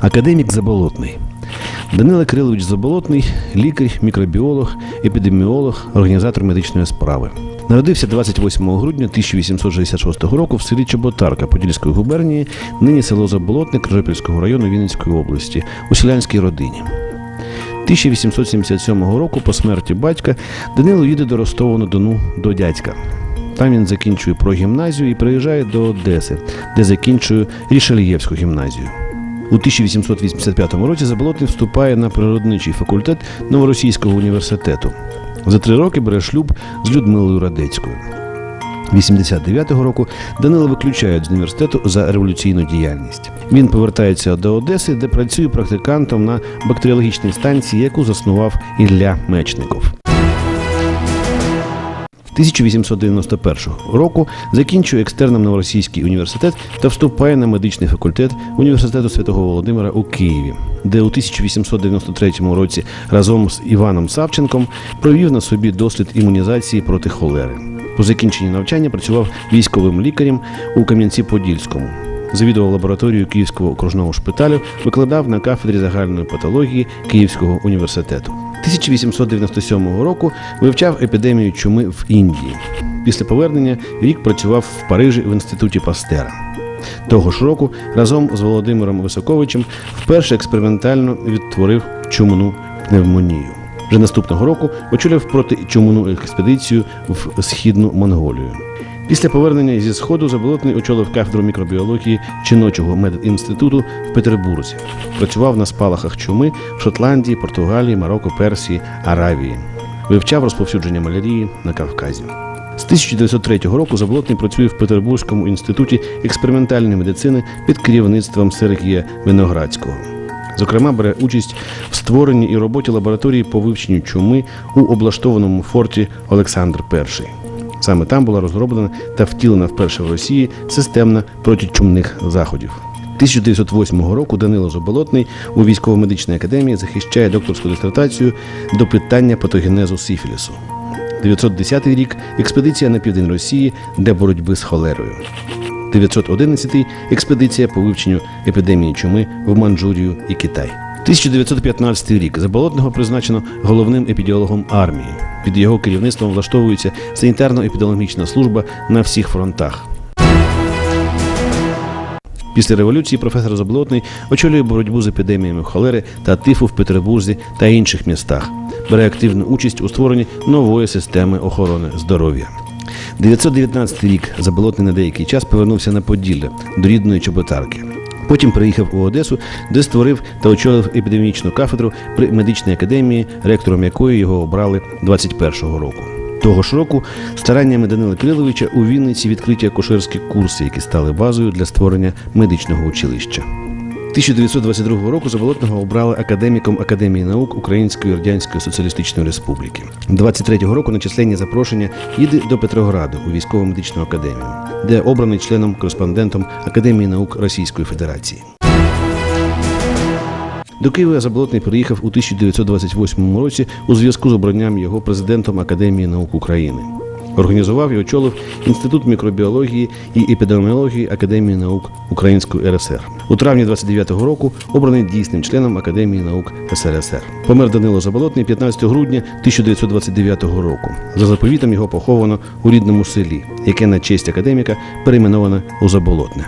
Академік Заболотний. Данило Кирилович Заболотний лікар, мікробіолог, епідеміолог, організатор медичної справи. Народився 28 грудня 1866 року в селі Чоботарка Подільської губернії, нині село Заболотне Крижопільського району Вінницької області, у селянській родині. 1877 року по смерті батька Данило їде до Ростова на Дону до дядька. Там він закінчує прогімназію і приїжджає до Одеси, де закінчує Рішельєвську гімназію. У 1885 році Заболотний вступає на природничий факультет Новоросійського університету. За три роки бере шлюб з Людмилою Радецькою. 89-го року Данила виключають з університету за революційну діяльність. Він повертається до Одеси, де працює практикантом на бактеріологічній станції, яку заснував Ілля Мечников. 1891 року закінчує екстерном Новоросійський університет та вступає на медичний факультет університету святого Володимира у Києві, де у 1893 році разом з Іваном Савченком провів на собі дослід імунізації проти холери. По закінченні навчання працював військовим лікарем у Кам'янці-Подільському. Завідував лабораторією Київського окружного шпиталю, викладав на кафедрі загальної патології Київського університету. 1897 року вивчав епідемію чуми в Індії. Після повернення рік працював в Парижі в інституті Пастера. Того ж року разом з Володимиром Високовичем вперше експериментально відтворив чумну пневмонію. Вже наступного року очолив протичумну експедицію в східну Монголію. Після повернення зі сходу Заболотний очолив кафедру мікробіології жіночого медінституту в Петербурзі. Працював на спалахах чуми в Шотландії, Португалії, Марокко, Персії, Аравії. Вивчав розповсюдження малярії на Кавказі. З 1903 року Заболотний працює в Петербурзькому інституті експериментальної медицини під керівництвом Сергія Виноградського. Зокрема, бере участь в створенні і роботі лабораторії по вивченню чуми у облаштованому форті Олександр І. Саме там була розроблена та втілена вперше в Росії системна протичумних заходів. 1908 року Данило Заболотний у військово-медичній академії захищає докторську дисертацію до питання патогенезу сифілісу. 910 рік експедиція на південь Росії для боротьби з холерою. 911 експедиція по вивченню епідемії чуми в Манчжурію і Китай. 1915 рік Заболотного призначено головним епідіологом армії. Під його керівництвом влаштовується санітарно-епідеміологічна служба на всіх фронтах. Після революції професор Заболотний очолює боротьбу з епідеміями холери та тифу в Петербурзі та інших містах. Бере активну участь у створенні нової системи охорони здоров'я. 919 рік Заболотний на деякий час повернувся на Поділля до рідної Чоботарки. Потім приїхав у Одесу, де створив та очолив епідемічну кафедру при медичній академії, ректором якої його обрали 21-го року. Того ж року стараннями Данила Кириловича у Вінниці відкриті акушерські курси, які стали базою для створення медичного училища. 1922 року Заболотного обрали академіком Академії наук Української Радянської Соціалістичної Республіки. 23-го року на численні запрошення їде до Петрограду у військово-медичну академію, де обраний членом-кореспондентом Академії наук Російської Федерації. До Києва Заболотний приїхав у 1928 році у зв'язку з обранням його президентом Академії наук України. Організував і очолив Інститут мікробіології і епідеміології Академії наук Української РСР. У травні 29-го року обраний дійсним членом Академії наук СРСР. Помер Данило Заболотний 15 грудня 1929 року. За заповітом його поховано у рідному селі, яке на честь академіка перейменоване у Заболотне.